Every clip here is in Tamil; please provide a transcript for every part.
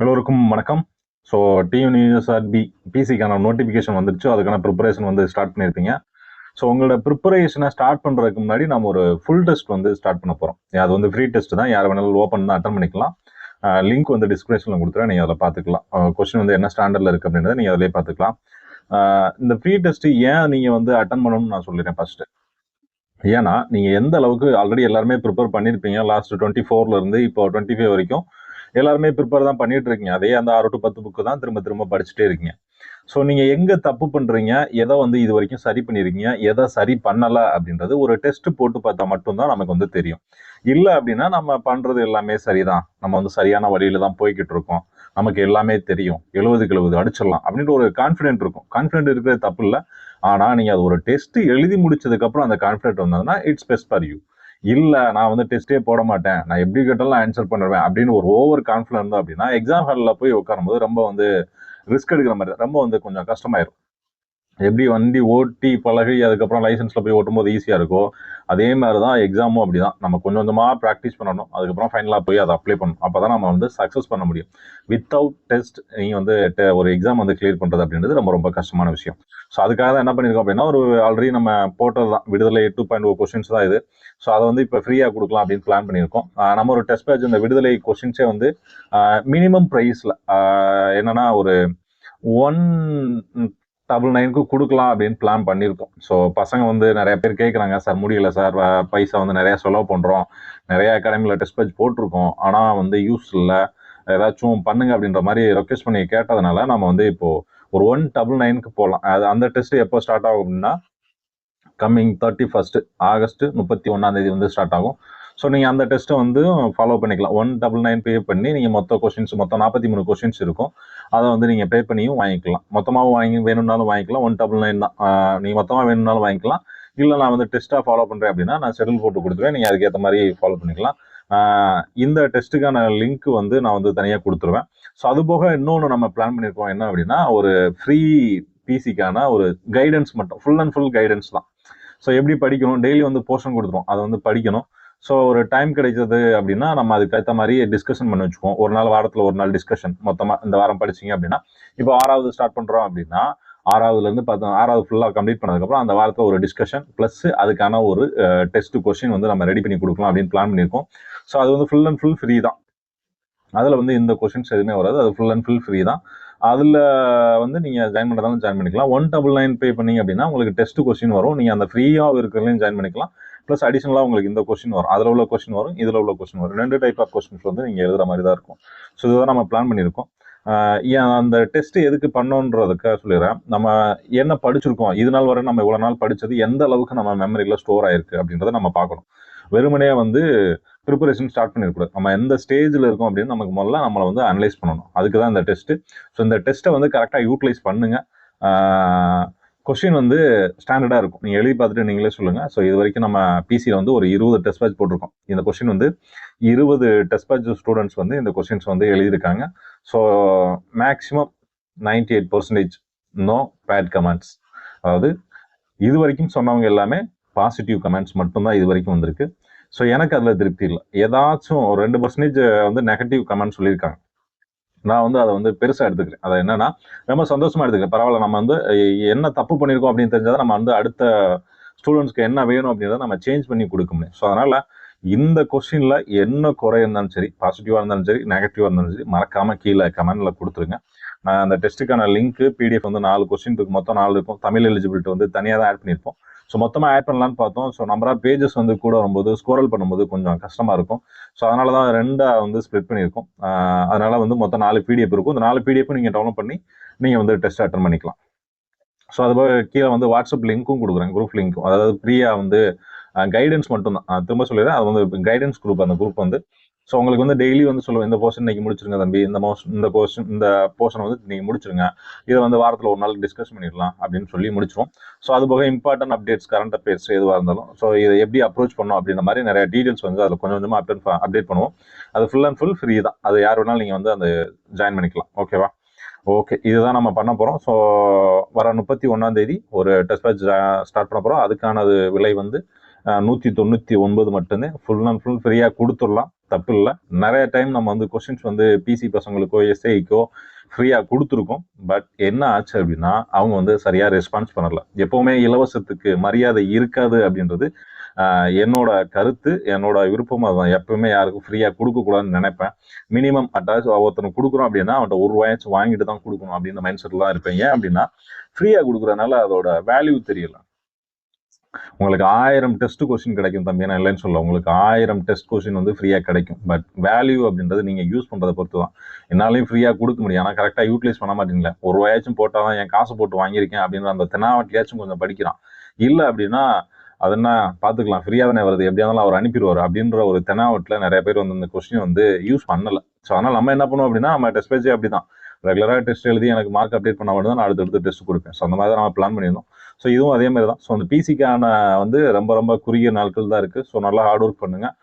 எல்லோருக்கும் வணக்கம். ஸோ டியூனிவர்ஸ்ஆர்பி பிசிக்கான நோட்டிஃபிகேஷன் வந்துருச்சு. அதுக்கான ப்ரிப்பரேஷன் வந்து ஸ்டார்ட் பண்ணியிருப்பீங்க. ஸோ உங்களோட ப்ரிப்பரேஷனை ஸ்டார்ட் பண்ணுறதுக்கு முன்னாடி நம்ம ஒரு ஃபுல் டெஸ்ட் வந்து ஸ்டார்ட் பண்ண போகிறோம் அது வந்து ஃப்ரீ டெஸ்ட் தான். யார் வேணாலும் ஓப்பன் தான் அட்டன் பண்ணிக்கலாம். லிங்க் வந்து டிஸ்கிரிப்ஷனில் கொடுத்துருவேன் நீங்கள் அதில் பார்த்துக்கலாம். கொஸ்டின் வந்து என்ன ஸ்டாண்டர்டில் இருக்குது அப்படின்றத நீங்கள் அதிலே பார்த்துக்கலாம். இந்த ஃப்ரீ டெஸ்ட்டு ஏன் நீங்கள் வந்து அட்டன் பண்ணணும்னு நான் சொல்லிடுறேன் ஃபஸ்ட்டு ஏன்னா நீங்கள் எந்த அளவுக்கு ஆல்ரெடி எல்லாருமே ப்ரிப்பேர் பண்ணியிருப்பீங்க லாஸ்ட் டுவெண்ட்டி ஃபோர்லேருந்து இப்போ டுவெண்ட்டி ஃபைவ் வரைக்கும். எல்லாருமே ப்ரிப்பேர் தான் பண்ணிட்டு இருக்கீங்க. அதே அந்த ஆறு டு பத்து புக்கு தான் திரும்ப திரும்ப படிச்சுட்டே இருக்கீங்க. ஸோ நீங்கள் எங்கே தப்பு பண்ணுறீங்க எதை வந்து இது வரைக்கும் சரி பண்ணியிருக்கீங்க எதை சரி பண்ணலை? அப்படின்றது ஒரு டெஸ்ட் போட்டு பார்த்தா மட்டும்தான் நமக்கு வந்து தெரியும். இல்லை அப்படின்னா நம்ம பண்ணுறது எல்லாமே சரிதான். நம்ம வந்து சரியான வழியில தான் போய்கிட்டு இருக்கோம். நமக்கு எல்லாமே தெரியும். எழுபதுக்கு எழுபது அடிச்சிடலாம் அப்படின்ற ஒரு கான்ஃபிடென்ட் இருக்கும். கான்ஃபிடென்ட் இருக்கிறது தப்பு இல்லை. ஆனால் நீங்கள் அது ஒரு டெஸ்ட் எழுதி முடிச்சதுக்கப்புறம் அந்த கான்ஃபிடென்ட் வந்ததுன்னா இட்ஸ் பெஸ்ட் ஃபார் யூ இல்ல நான் வந்து டெஸ்டே போட மாட்டேன் நான் எப்படி கேட்டாலும் ஆன்சர் பண்ணுவேன் அப்படின்னு ஒரு ஓவர் கான்ஃபிடன்ட் தான் அப்படின்னா எக்ஸாம் ஹாலில் போய் உட்காரும்போது ரொம்ப வந்து ரிஸ்க் எடுக்கிற மாதிரி தான். ரொம்ப வந்து கொஞ்சம் கஷ்டமாயிரும் எப்படி வண்டி ஓட்டி பழகி அதுக்கப்புறம் லைசன்ஸில் போய் ஓட்டும்போது ஈஸியாக இருக்கோ அதே மாதிரி தான் எக்ஸாமும் அப்படிதான். நம்ம கொஞ்சம் கொஞ்சமாக ப்ராக்டிஸ் பண்ணணும். அதுக்கப்புறம் ஃபைனலாக போய் அதை அப்ளை பண்ணணும். அப்பதான் நம்ம வந்து சக்ஸஸ் பண்ண முடியும். வித்தவுட் டெஸ்ட் நீங்கள் வந்து ஒரு எக்ஸாம் வந்து கிளியர் பண்ணுறது அப்படின்றது ரொம்ப ரொம்ப கஷ்டமான விஷயம். ஸோ அதுக்காக தான் என்ன பண்ணியிருக்கோம் அப்படின்னா ஒரு ஆல்ரெடி நம்ம போட்டது தான். விடுதலை டூ பாயிண்ட் ஓ கொஸ்டின்ஸ் தான் இது. ஸோ அதை வந்து இப்போ ஃப்ரீயாக கொடுக்கலாம் அப்படின்னு பிளான் பண்ணியிருக்கோம். நம்ம ஒரு டெஸ்ட் பேட்ச் இந்த விடுதலை கொஸ்டின்ஸே வந்து மினிமம் ப்ரைஸில் என்னென்னா ஒரு ஒன் டபுள் நைனுக்கு கொடுக்கலாம் அப்படின்னு பிளான் பண்ணியிருக்கோம். ஸோ பசங்க வந்து நிறைய பேர் கேட்குறாங்க சார் முடியல சார். பைசா வந்து நிறையா செலவு பண்ணுறோம் நிறைய அகாடமியில் டெஸ்ட் பேட்ச் போட்டிருக்கோம். ஆனால் வந்து யூஸ் இல்லை. ஏதாச்சும் பண்ணுங்க அப்படின்ற மாதிரி ரெக்வெஸ்ட் பண்ணி கேட்டதுனால நம்ம வந்து இப்போது ஒரு ஒன் டபுள் நைனுக்கு போகலாம் அது அந்த டெஸ்ட் எப்போ ஸ்டார்ட் ஆகும் அப்படின்னா கம்மிங் தேர்ட்டி ஃபஸ்ட்டு ஆகஸ்ட் முப்பத்தி ஒன்றாந்தேதி வந்து ஸ்டார்ட் ஆகும். ஸோ நீங்கள் அந்த டெஸ்ட்டை வந்து ஃபாலோ பண்ணிக்கலாம். ஒன் டபுள் நைன் பே பண்ணி நீங்கள் மொத்த கொஷின்ஸ் மொத்தம் நாற்பத்தி மூணு கொஷின்ஸ் இருக்கும். அதை வந்து நீங்கள் பே பண்ணியும் வாங்கிக்கலாம். மொத்தமாகவும் வாங்கி வேணும்னாலும் வாங்கிக்கலாம். ஒன் டபுள் நைன் தான். நீங்கள் மொத்தமாக வேணும்னாலும் வாங்கிக்கலாம். இல்லை நான் வந்து டெஸ்ட்டாக ஃபாலோ பண்ணுறேன் அப்படின்னா நான் ஷெடியூல் போட்டு கொடுத்துருவேன். நீங்கள் அதுக்கேற்ற மாதிரி ஃபாலோ பண்ணிக்கலாம். இந்த டெஸ்ட்டுக்கான லிங்க் வந்து நான் வந்து தனியாக கொடுத்துருவேன். ஸோ அது போக இன்னொன்று நம்ம பிளான் பண்ணியிருக்கோம் என்ன அப்படின்னா ஒரு ஃப்ரீ பிசிக்கான ஒரு கைடன்ஸ் மட்டும். ஃபுல் அண்ட் ஃபுல் கைடன்ஸ் தான். ஸோ எப்படி படிக்கணும்? டெய்லி வந்து போர்ஷன் கொடுத்துருவோம் அதை வந்து படிக்கணும். ஸோ ஒரு டைம் கிடைச்சது அப்படின்னா நம்ம அதுக்கு ஏற்ற மாதிரி டிஸ்கஷன் பண்ணி வச்சுக்குவோம். ஒரு நாள் வாரத்தில் ஒரு நாள் டிஸ்கஷன் மொத்தமாக இந்த வாரம் படிச்சீங்க அப்படின்னா இப்போ ஆறாவது ஸ்டார்ட் பண்ணுறோம் அப்படின்னா ஆறாவதுலேருந்து பத்து ஆறாவது ஃபுல்லாக கம்ப்ளீட் பண்ணதுக்கப்புறம் அந்த வாரத்தில் ஒரு டிஸ்கஷன் ப்ளஸ் அதுக்கான ஒரு டெஸ்ட் கொஸ்டின் வந்து நம்ம ரெடி பண்ணி கொடுக்கலாம் அப்படின்னு பிளான் பண்ணியிருக்கோம். ஸோ அது வந்து ஃபுல் அண்ட் ஃபுல் ஃப்ரீ தான். அதில் வந்து இந்த கொஷின்ஸ் எதுவுமே வராது. அது ஃபுல் அண்ட் ஃபுல் ஃப்ரீ தான். அதில் வந்து நீங்கள் ஜாயின் பண்ணுறதாலும் ஜாயின் பண்ணிக்கலாம். ஒன் டபுள் நைன் பே பண்ணீங்க அப்படின்னா உங்களுக்கு டெஸ்ட் கொஸ்டின் வரும். நீங்கள் அந்த ஃப்ரீயாக இருக்கிறதுலையும் ஜாயின் பண்ணிக்கலாம். ப்ளஸ் அடிஷனலாக உங்களுக்கு இந்த கொஸ்டின் வரும். அதில் உள்ள கொஸ்டின் வரும் இதில் உள்ள கொஸ்டின் வரும். ரெண்டு டைப் ஆஃப் கொஸ்டின்ஸ் வந்து நீங்கள் எழுதுகிற மாதிரி தான் இருக்கும். ஸோ இதுதான் நம்ம பிளான் பண்ணியிருக்கோம். ஏன் அந்த டெஸ்ட் எதுக்கு பண்ணோன்றதுக்காக சொல்லிடுறேன். நம்ம என்ன படிச்சிருக்கோம் இது நாள் வரை நம்ம இவ்வளோ நாள் படித்தது எந்த அளவுக்கு நம்ம மெமரியில் ஸ்டோர் ஆயிருக்கு அப்படின்றத நம்ம பார்க்கணும். வெறுமனே வந்து ப்ரிப்பரேஷன் ஸ்டார்ட் பண்ணிருக்கூடாது நம்ம எந்த ஸ்டேஜில் இருக்கோம் அப்படின்னு நமக்கு முதல்ல நம்மளை வந்து அனலைஸ் பண்ணணும். அதுக்கு தான் இந்த டெஸ்ட்டு ஸோ இந்த டெஸ்ட்டை வந்து கரெக்டாக யூட்டிலைஸ் பண்ணுங்கள் கொஷின் வந்து ஸ்டாண்டர்டாக இருக்கும். நீங்கள் எழுதி பார்த்துட்டு நீங்களே சொல்லுங்கள் ஸோ இது வரைக்கும் நம்ம பிசியில் வந்து ஒரு இருபது டெஸ்ட் பேட்ச் போட்டிருக்கோம். இந்த கொஷின் வந்து இருபது டெஸ்ட் பேட்ச் ஸ்டூடெண்ட்ஸ் வந்து இந்த கொஷின்ஸ் வந்து எழுதியிருக்காங்க. So maximum ninety eight percentage no bad comments அதாவது இது வரைக்கும் சொன்னவங்க எல்லாமே பாசிட்டிவ் கமெண்ட்ஸ் மட்டும்தான் இது வரைக்கும் வந்திருக்கு. ஸோ எனக்கு அதில் திருப்தி இல்லை. ஏதாச்சும் ஒரு ரெண்டு பர்சன்டேஜ் வந்து நெகட்டிவ் கமெண்ட் சொல்லியிருக்காங்க. நான் வந்து அதை வந்து பெருசாக எடுத்துக்கிறேன். அதை என்னன்னா ரொம்ப சந்தோஷமா எடுத்துக்கிறேன். பரவாயில்ல நம்ம வந்து என்ன தப்பு பண்ணியிருக்கோம் அப்படின்னு தெரிஞ்சால் நம்ம வந்து அடுத்த ஸ்டூடெண்ட்ஸ்க்கு என்ன வேணும் அப்படின்றத நம்ம சேஞ்ச் பண்ணி கொடுக்க முடியும் ஸோ அதனால இந்த கொஸ்டின்ல என்ன குறை இருந்தாலும் சரி பாசிட்டிவாக இருந்தாலும் சரி நெகட்டிவாக இருந்தாலும் சரி மறக்காம கீழே கமெண்ட்ல கொடுத்துருங்க. நான் அந்த டெஸ்ட்டுக்கான லிங்க் பிடிஎஃப் வந்து நாலு கொஸ்டின் மொத்தம் நாலு இருக்கும். தமிழ் எலிஜிபிலிட்டி வந்து தனியாக தான் ஆட் பண்ணியிருப்போம். ஸோ மொத்தமாக ஆட் பண்ணலான்னு பார்த்தோம். ஸோ நம்பர் ஆஃப் பேஜஸ் வந்து கூட வரும்போது ஸ்கோரல் பண்ணும்போது கொஞ்சம் கஷ்டமாக இருக்கும். ஸோ அதனால தான் ரெண்டாக வந்து ஸ்ப்ளிட் பண்ணியிருக்கோம். அதனால் அதனால வந்து மொத்தம் நாலு பிடிஎஃப் இருக்கும். இந்த நாலு பிடிஎஃப் நீங்கள் டவுன்லோட் பண்ணி நீங்கள் வந்து டெஸ்ட் அட்டன் பண்ணிக்கலாம். ஸோ அது போக கீழே வந்து வாட்ஸ்அப் லிங்க்கும் கொடுக்குறேன். குரூப் லிங்க்கும் அதாவது ஃப்ரீயாக வந்து கைடன்ஸ் மட்டும் தான் திரும்ப சொல்லிடுறேன். அது வந்து கைடன்ஸ் குரூப் அந்த குரூப் வந்து. ஸோ உங்களுக்கு வந்து டெய்லி வந்து சொல்லுவேன் இந்த போர்ஷன் இன்னைக்கு முடிச்சிருங்க தம்பி இந்த மோஷன் இந்த போர்ஷன் இந்த போர்ஷன் வந்து நீங்கள் முடிச்சிருங்க. இதை வந்து வாரத்தில் ஒரு நாள் டிஸ்கஸ் பண்ணிடலாம் அப்படின்னு சொல்லி முடிச்சிருவோம். ஸோ அது போக இம்பார்ட்டன்ட் அப்டேட்ஸ் கரண்ட் அஃபேர்ஸ் எதுவாக இருந்தாலும் ஸோ இதை எப்படி அப்ரோச் பண்ணோம் அப்படின்ற மாதிரி நிறைய டீடைல்ஸ் வந்து அதில் கொஞ்சம் கொஞ்சமாக அப்டேட் அப்டேட் பண்ணுவோம். அது ஃபுல் அண்ட் ஃபுல் ஃப்ரீ தான். அது யார் வேணாலும் நீங்கள் வந்து அந்த ஜாயின் பண்ணிக்கலாம். ஓகேவா ஓகே இதுதான் நம்ம பண்ண போகிறோம் ஸோ வர முப்பத்தி ஒன்றாம் தேதி ஒரு டெஸ்ட் பேட்ச் ஸ்டார்ட் பண்ண போகிறோம் அதுக்கான விலை வந்து நூற்றி தொண்ணூற்றி ஒன்பது மட்டும்தான் ஃபுல் அண்ட் ஃபுல் ஃப்ரீயாக கொடுத்துடலாம். தப்பு இல்லை நிறைய டைம் நம்ம வந்து கொஸ்டின்ஸ் வந்து பிசி பசங்களுக்கோ எஸ்ஐக்கோ ஃப்ரீயாக கொடுத்துருக்கோம். பட் என்ன ஆச்சு அப்படின்னா அவங்க வந்து சரியாக ரெஸ்பான்ஸ் பண்ணல. எப்போவுமே இலவசத்துக்கு மரியாதை இருக்காது அப்படின்றது என்னோட கருத்து என்னோட விருப்பம் அதுதான். எப்பவுமே யாருக்கும் ஃப்ரீயாக கொடுக்கக்கூடாதுன்னு நினைப்பேன். மினிமம் அட்டாச் ஒருத்தனுக்கு கொடுக்குறோம் அப்படின்னா அவன்கிட்ட ஒரு ரூபாயாச்சும் வாங்கிட்டு தான் கொடுக்கணும் அப்படின்ற மைண்ட் செட்லாம் இருப்பேன். ஏன் அப்படின்னா ஃப்ரீயாக கொடுக்குறதுனால அதோட வேல்யூ தெரியல. உங்களுக்கு ஆயிரம் டெஸ்ட் கொஷின் கிடைக்கும் தம்பி. நான் இல்லைன்னு சொல்ல உங்களுக்கு ஆயிரம் டெஸ்ட் கொஷின் வந்து ஃப்ரீயாக கிடைக்கும். பட் வேல்யூ அப்படின்றது நீங்கள் யூஸ் பண்ணுறதை பொறுத்து தான். என்னாலையும் ஃப்ரீயாக கொடுக்க முடியும். ஆனால் கரெக்டாக யூட்டிலைஸ் பண்ண மாட்டீங்களே ஒரு ரூபாயாச்சும் போட்டால் தான் என் காசு போட்டு வாங்கியிருக்கேன் அப்படின்ற அந்த தெனாவட்டியாச்சும் கொஞ்சம் படிக்கிறான். இல்லை அப்படின்னா அது என்ன பார்த்துக்கலாம் ஃப்ரீயாக தானே வருது. எப்படியா இருந்தாலும் அவர் அனுப்பிடுவார் அப்படின்ற ஒரு தெனாவட்டில் நிறைய பேர் வந்து இந்த கொஸ்டின் வந்து யூஸ் பண்ணல. ஸோ அதனால் நம்ம என்ன பண்ணுவோம் அப்படின்னா நம்ம டெஸ்ட் பேஜே அப்படி தான் ரெகுலராக டெஸ்ட் எழுதி எனக்கு மார்க் அப்டேட் பண்ண மட்டும் தான் நான் அடுத்தடுத்து டெஸ்ட் கொடுப்பேன். ஸோ அந்த மாதிரி தான் நம்ம பிளான் பண்ணியிருந்தோம். ஸோ இதுவும் அதே மாதிரி தான். ஸோ அந்த பிசிக்கான வந்து ரொம்ப ரொம்ப குறுகிய நாட்கள் தான் இருக்குது ஸோ நல்லா ஹார்ட் ஒர்க் பண்ணுங்கள்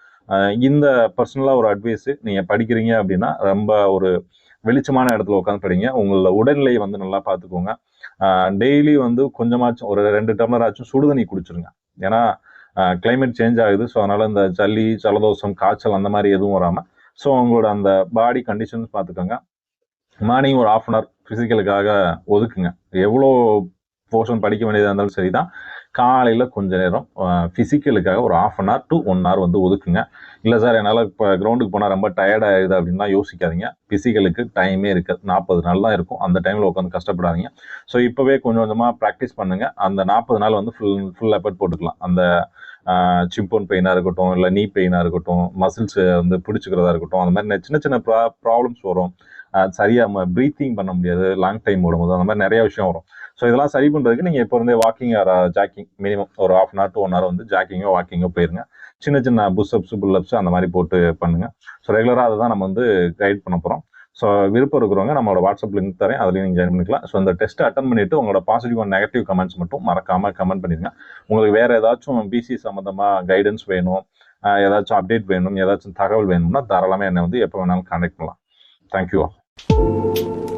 இந்த பர்சனலாக ஒரு அட்வைஸு நீங்கள் படிக்கிறீங்க அப்படின்னா ரொம்ப ஒரு வெளிச்சமான இடத்துல உட்காந்து படிங்க. உங்களோட உடல்நிலையை வந்து நல்லா பார்த்துக்கோங்க. டெய்லி வந்து கொஞ்சமாச்சும் ஒரு ரெண்டு டம்ளர் ஆச்சும் சுடுதண்ணி குடிச்சிருங்க. ஏன்னா கிளைமேட் சேஞ்ச் ஆகுது. ஸோ அதனால் இந்த சளி ஜலதோஷம் காய்ச்சல் அந்த மாதிரி எதுவும் வராமல் ஸோ உங்களோட அந்த பாடி கண்டிஷன்ஸ் பார்த்துக்கோங்க. மார்னிங் ஒரு ஆஃப் அன் ஹவர் ஃபிசிக்கலுக்காக ஒதுக்குங்க. எவ்வளோ போர்ஷன் படிக்க வேண்டியதாக இருந்தாலும் சரி தான் காலையில் கொஞ்ச நேரம் ஃபிசிக்கலுக்காக ஒரு half an hour to one hour வந்து ஒதுக்குங்க. இல்லை சார் என்னால் இப்போ கிரவுண்டுக்கு போனால் ரொம்ப டயர்ட் ஆகிடுது அப்படின்லாம் யோசிக்காதீங்க. ஃபிசிக்கலுக்கு டைமே இருக்குது நாற்பது நாள் தான் இருக்கும். அந்த டைமில் உட்காந்து கஷ்டப்படாதீங்க. ஸோ இப்போவே கொஞ்சம் கொஞ்சமாக ப்ராக்டிஸ் பண்ணுங்கள் அந்த நாற்பது நாள் வந்து ஃபுல் ஃபுல் எஃபர்ட் போட்டுக்கலாம். அந்த சிம்போன் பெயினாக இருக்கட்டும் இல்லை நீ பெயினாக இருக்கட்டும் மசில்ஸ் வந்து பிடிச்சிக்கிறதா இருக்கட்டும் அந்த மாதிரி சின்ன சின்ன ப்ரா ப்ராப்ளம்ஸ் வரும். சரியாக ப்ரீத்திங் பண்ண முடியாது லாங் டைம் ஓடும்போது அந்த மாதிரி நிறைய விஷயம் வரும். ஸோ இதெல்லாம் சரி பண்ணுறதுக்கு நீங்கள் இப்போ இருந்தே வாக்கிங் ஆர் ஜாக்கிங் மினிமம் ஒரு half an hour to one hour வந்து ஜாக்கிங்கோ வாக்கிங்கோ போயிருங்க. சின்ன சின்ன புஷ்அப்ஸ் புல்லப்ஸ் அந்த மாதிரி போட்டு பண்ணுங்க. ஸோ ரெகுலராக அதை தான் நம்ம வந்து கைட் பண்ண போகிறோம் ஸோ விருப்பம் இருக்கிறவங்க நம்மளோட வாட்ஸ்அப் லிங்க் தரேன். அதுலேயும் நீங்கள் ஜாயின் பண்ணிக்கலாம். ஸோ இந்த டெஸ்ட் அட்டன் பண்ணிட்டு உங்களோட பாசிட்டிவ் அண்ட் நெகட்டிவ் கமெண்ட்ஸ் மட்டும் மறக்காமல் கமெண்ட் பண்ணிடுங்க. உங்களுக்கு வேறு ஏதாச்சும் பிசி சம்மந்தமாக கைடன்ஸ் வேணும் ஏதாச்சும் அப்டேட் வேணும் ஏதாச்சும் தகவல் வேணும்னா தாராளமாக என்னை வந்து எப்போ வேணாலும் கான்டாக்ட் பண்ணலாம். Thank you you